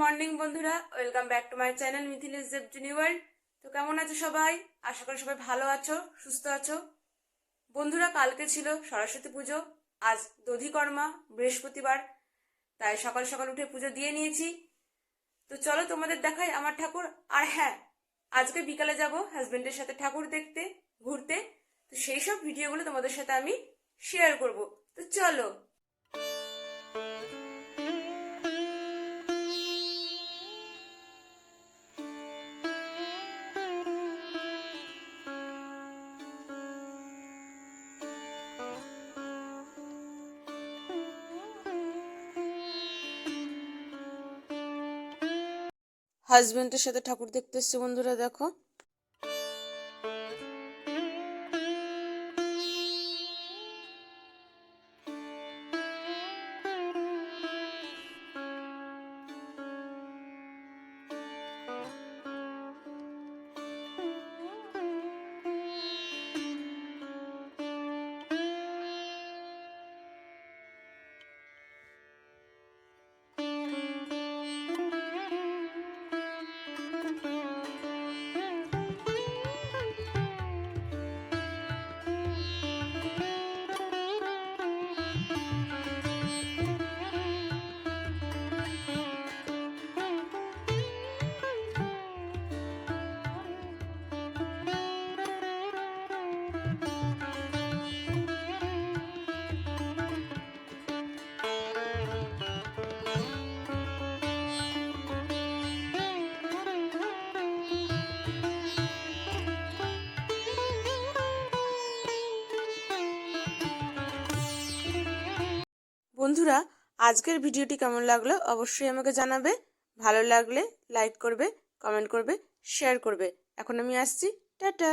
Morning বন্ধুরা, welcome back to my channel Debjini world. তো কেমন আছো সবাই? আশা করি সবাই ভালো আছো, সুস্থ আছো। বন্ধুরা, কালকে ছিল সরস্বতী পুজো, আজ দধিকর্মা, বৃহস্পতিবার। তাই সকাল সকাল উঠে পুজো দিয়ে নিয়েছি। তো চলো তোমাদের দেখাই আমার ঠাকুর। আর হ্যাঁ আজকে বিকালে যাব হাজবেন্ডের সাথে ঠাকুর দেখতে, ঘুরতে। তো সেই সব ভিডিওগুলো তোমাদের সাথে আমি শেয়ার করব। তো চলো হাজবেন্ডের সাথে ঠাকুর দেখতে এসছে বন্ধুরা দেখো। বন্ধুরা, আজকের ভিডিওটি কেমন লাগল অবশ্যই আমাকে জানাবে। ভালো লাগলে লাইক করবে, কমেন্ট করবে, শেয়ার করবে। এখন আমি আসছি। টাটা!